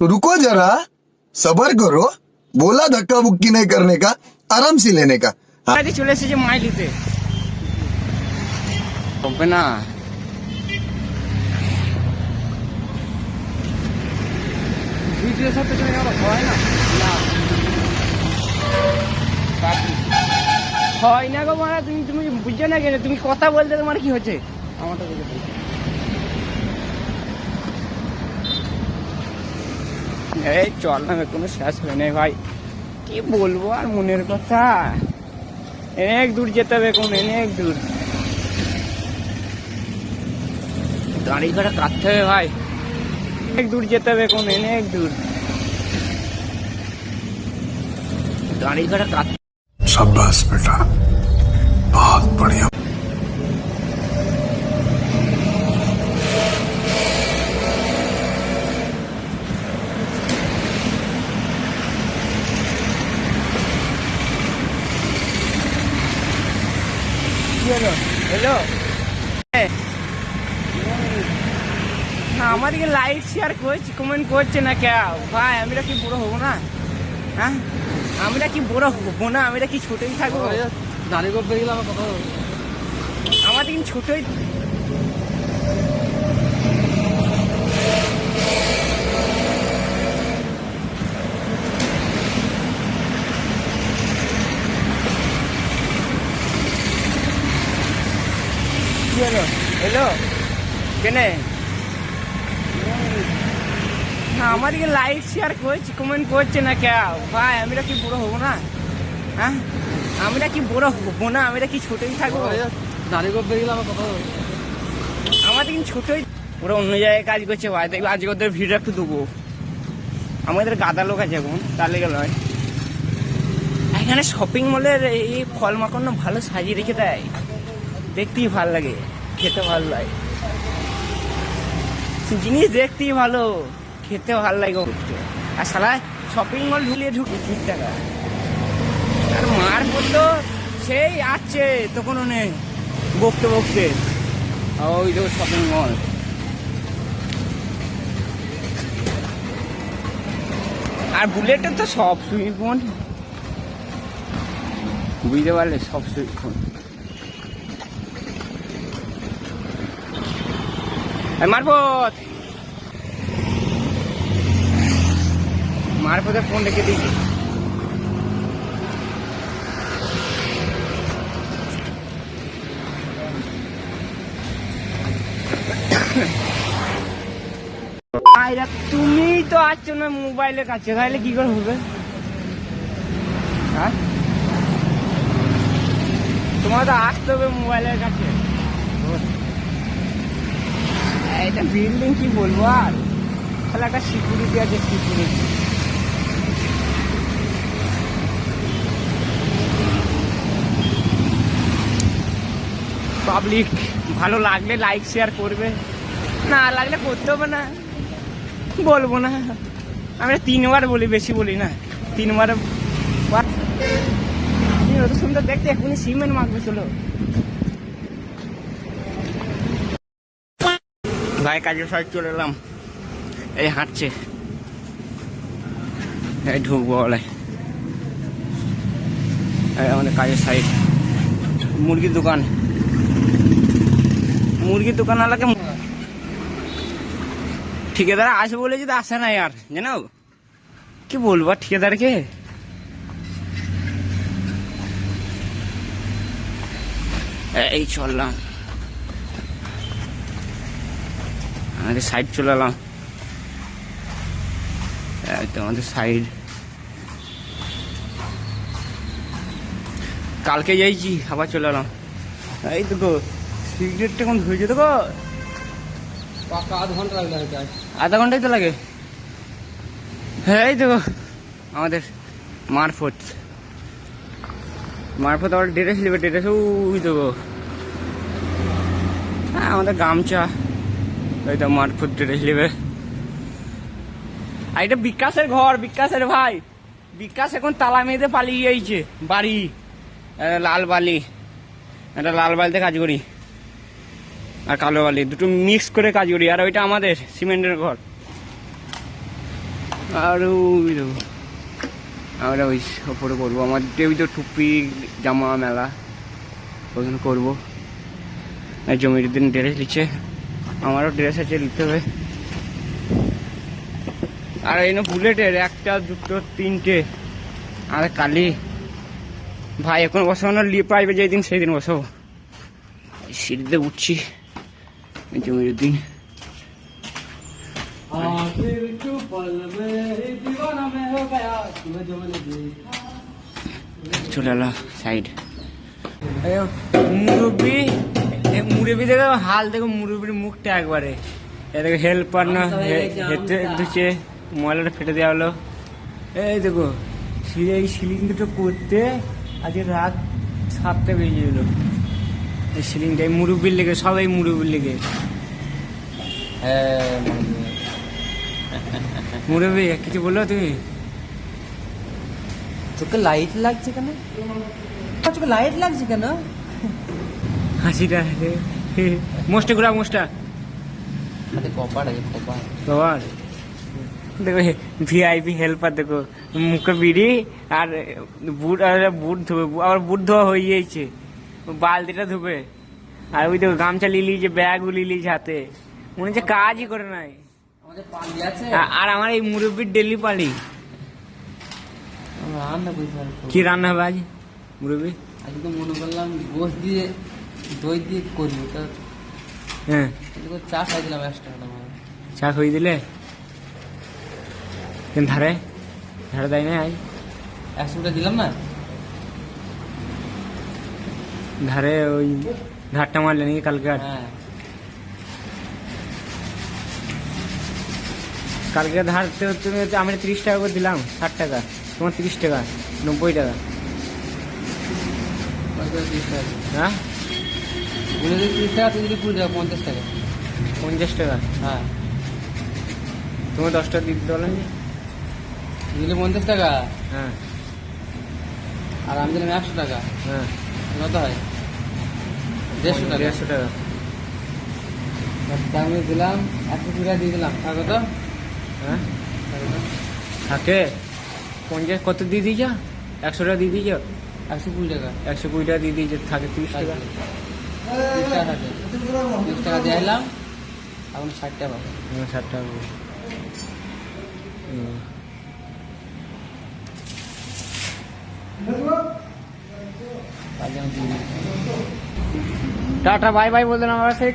तो रुको जरा सबर करो बोला धक्का बुक्की नहीं करने का आराम से लेने का কাছে চলে এসেছে মাইলিতে হবে না ভিডিও সাথে তুমি আমার হয় না না কাটি। হয় না গো মারা তুমি তুমি বুঝছো না কেন তুমি কথা বলতে তোমার কি হচ্ছে আমারটা এই চল না কোনো শেষ হয় নাই ভাই কি বলবো আর মনের কথা অনেক দূর যেতে হবে কোন অনেক দূর গাড়ি ঘোড়া কাটতে হবে ভাই অনেক দূর যেতে হবে কোন অনেক দূর গাড়ি ঘোড়া কাট शाबाश बेटा बहुत बढ़िया হলো হ্যাঁ আমাদেরকে লাইক শেয়ার করছি কমেন্ট করছে না কে ভাই আমরা কি বড় হব না? হ্যাঁ? আমরা কি বড় হব না? আমরা কি ছোটই থাকব? দাঁড়িয়ে করতে গেলে আমার কথা। আমাদের কিন্তু ছোটই কি হলো হ্যালো কেনে হ্যাঁ আমাদেরকে লাইক শেয়ার করছি কমেন্ট করছে না কে ভাই আমরা কি বড় হব না? হ্যাঁ? আমরা কি বড় হব না? আমরা কি ছোটই থাকব? দাঁড়িয়ে করতে গেলে আমার কথা। আমাদের কিন্তু ছোটই ওরা অন্য জায়গায় কাজ করছে ভাই। দেখবে আজকে ওদের ভিড় একটু দেবো। আমাদের গাদা লোক আছে এখন তাহলে গেল হয় এখানে শপিং মলের এই ফল মাকড় ভালো সাজিয়ে রেখে দেয়। দেখতেই ভালো লাগে খেতে ভালো লাগে। জিনিস দেখতেই ভালো, খেতে ভালো লাগে আর সালা শপিং মল ঢুলিয়ে ঢুকি ঠিক টাকা। আর মার করতো সেই আসছে তখন নেই বকতে বকতে। ওই দেখো শপিং মল আর বুলেটের তো সব সুইচ ফোন বুঝতে পারলে সব সুইচ ফোন মারপথ মারপথের ফোন রেখে দিয়েছি তুমি তো আছো না মোবাইলের কাছে, তাহলে কি করে হবে? হ্যাঁ? তোমার তো আসতে হবে মোবাইলের কাছে। এটা বিল্ডিং কি বলব আর? তাহলে একটা সিকিউরিটি আছে সিকিউরিটি পাবলিক ভালো লাগলে লাইক শেয়ার করবে। না লাগলে করতে হবে না। বলব না। আমরা তিনবার বলি বেশি বলি না। তিনবার সুন্দর দেখতে এখনই সিমেন্ট মাখবে চলো। ভাই কাজের সাইড চলে এলাম। এই হাঁটছে। এই ঢুকবো বলে। আমাদের কাজের সাইড মুরগির দোকান। মুরগির দোকান আলাকে ঠিকাদার আসবে বলে যদি আসে না আর জানো কি বলব ঠিকাদারকে? এই চললাম। আমাদের সাইড চলে এলাম। এই তো আমাদের সাইড কালকে যাইছি আবার চলে এলাম। এই তো গো সিগারেটটা কোন ধরেছে তো গো। আধ ঘণ্টা লাগবে আধা ঘন্টাই তো লাগে। হ্যাঁ এই তো আমাদের মারফত। মারফত আবার ড্রেস নেবে ড্রেস ওই দেবো। হ্যাঁ আমাদের গামছা। ওই তো মারফত ড্রেস নেবে। আর এটা বিকাশের ঘর, বিকাশের ভাই। বিকাশ এখন তালা মেয়েতে পালিয়ে যাইছে। বাড়ি। লাল বালি। একটা লাল বালিতে কাজ করি। আর কালো বালি। দুটো মিক্স করে কাজ করি। আর ওইটা আমাদের সিমেন্টের ঘর। আর ওই আমরা ওই ওপরে করব। আমার ওই তো টুপি, জামা, মেলা। ওখানে করব। জমির দিন ড্রেস নিচ্ছে। আমারও ড্রেস আছে, নিতে হবে। আর এই বুলেটের একটা, দুটো, তিনটে, আর কালি। ভাই, এখন বসাবো না লিপ আসবে যেদিন সেই দিন বসাবো সিঁড়িতে উঠছি। জমির দিন। চলে এলো সাইড মুরব্বী মুরব্বি দেখো হাল দেখো মুরব্বির মুখটা একবারে। এ দেখো হেল্পার না হেঁটে ধুচ্ছে ময়লাটা ফেটে দেওয়া হলো। এই দেখো সিঁড়ি এই সিলিং দুটো করতে আজকে রাত সাতটা বেজে এলো এই সিলিংটা এই মুরব্বির লেগে সবাই মুরব্বির লেগে। মুরব্বি কিছু বলল তুমি? তোকে লাইট লাগছে কেন? তোকে লাইট লাগছে কেন? হাসিটা মোস্টে ঘুরা মোস্টা আছে দেখো ভিআইপি হেল্পার দেখো মুখে বিড়ি আর বুট আর বুট ধোবে আবার বুট ধোয়া হয়ে গিয়েছে। বালতিটা ধুবে। আর ওই দেখো গামছা লিলি যে ব্যাগ লিলি হাতে। মনে হচ্ছে কাজই করে নাই। আর আমার এই মুরব্বির ডেলি পালি। কি রান্না হবে আজ মুরব্বি? আজকে মনে করলাম গোস দিয়ে দই দিয়ে করব তা হ্যাঁ। চা খাই দিলাম একশো টাকা চা খুঁজে দিলে? কেন ধারে? ধারে দেয় না আজ একশো টাকা দিলাম না? ধারে ওই ধারটা মারলে নাকি কালকে আর? হ্যাঁ। কালকে ধার তো- তুমি আমি তিরিশ টাকা করে দিলাম ষাট টাকা। তোমার তিরিশ টাকা নব্বই টাকা? হ্যাঁ? বলে দিই তিরিশ টাকা তুই দিলি কুড়ি টাকা পঞ্চাশ টাকা। পঞ্চাশ টাকা হ্যাঁ। দশ টাকা দিতে বলেন তুই দিলি পঞ্চাশ টাকা? হ্যাঁ। আর আমি দিলাম একশো টাকা। হ্যাঁ। কত হয়? দেড়শো টাকা। দেড়শো টাকা। তা আমি দিলাম একশো কুড়ি টাকা দিয়ে দিলাম। কত? হ্যাঁ। থাকে। পঞ্চাশ কত দিয়ে দিয়েছ? একশো টাকা দিয়ে দিয়েছ? একশো কুড়ি টাকা। একশো কুড়ি টাকা দিয়ে দিয়েছ থাকে তিরিশ টাকা। তিরিশ টাকা তিরিশ টাকা দিয়ে এলাম এখন ষাট টাকা পাবো ষাট টাকা করে। হুম। তাহলে আমি দিয়ে দিই। টাটা বাই বাই বলতেন আমার সেই